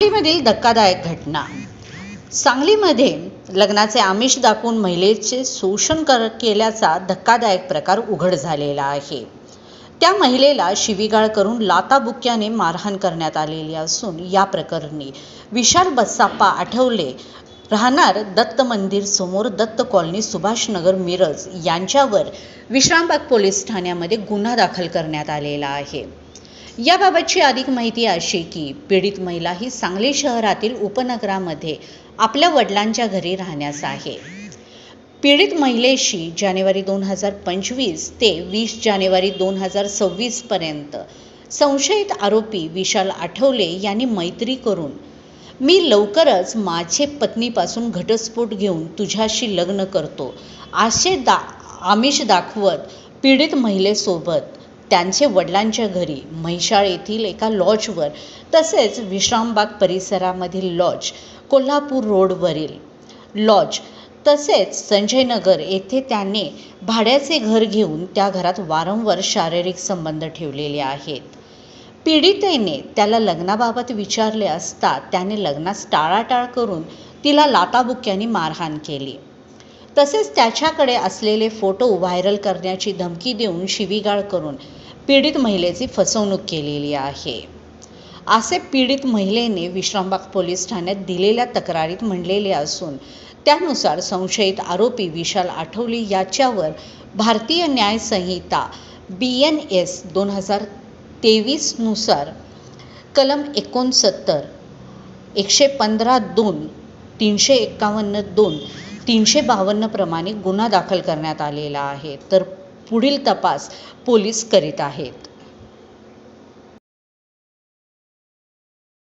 सांगलीमधील धक्कादायक घटना. सांगलीमध्ये लग्नाचे आमिष दाखवून महिलेचे शोषण कर केल्याचा धक्कादायक प्रकार उघड झालेला आहे. त्या महिलेला शिवीगाळ करून लाताबुक्याने मारहाण करण्यात आलेली असून या प्रकरणी विशाल बस्साप्पा आठवले राहणार दत्त मंदिर समोर दत्त कॉलनी सुभाषनगर मिरज यांच्यावर विश्रामबाग पोलीस ठाण्यामध्ये गुन्हा दाखल करण्यात आलेला आहे. याबाबतची अधिक माहिती अशी की पीडित महिला ही सांगली शहरातील उपनगरामध्ये आपल्या वडिलांच्या घरी राहण्यास आहे. पीडित महिलेशी जानेवारी दोन हजार पंचवीस ते वीस जानेवारी दोन हजार सव्वीसपर्यंत संशयित आरोपी विशाल आठवले यांनी मैत्री करून मी लवकरच माझे पत्नीपासून घटस्फोट घेऊन तुझ्याशी लग्न करतो असे दा आमिष दाखवत पीडित महिलेसोबत त्यांचे वडिलांच्या घरी म्हैसाळ येथील एका लॉजवर तसेच विश्रामबाग परिसरामधील लॉज कोल्हापूर रोडवरील लॉज तसेच संजयनगर येथे त्याने भाड्याचे घर घेऊन त्या घरात वारंवार शारीरिक संबंध ठेवलेले आहेत. पीडितेने त्याला लग्नाबाबत विचारले असता त्याने लग्नास टाळाटाळ करून तिला लाताबुक्क्यांनी मारहाण केली. तसेच त्याच्याकडे असलेले फोटो व्हायरल करण्याची धमकी देऊन शिवीगाळ करून पीडित महिलेची फसवणूक केलेली आहे. असे पीडित महिलेने विश्रामबाग पोलीस ठाण्यात दिलेल्या तक्रारीत म्हणलेले असून त्यानुसार संशयित आरोपी विशाल आठवले याच्यावर भारतीय न्याय संहिता बी एन एस दोन हजार तेवीसनुसार कलम एकोणसत्तर एकशे पंधरा दोन तीनशे एक्कावन्न दोन तीनशे बावन्नप्रमाणे गुन्हा दाखल करण्यात आलेला आहे. तर पुढील तपास पोलीस करीत आहेत.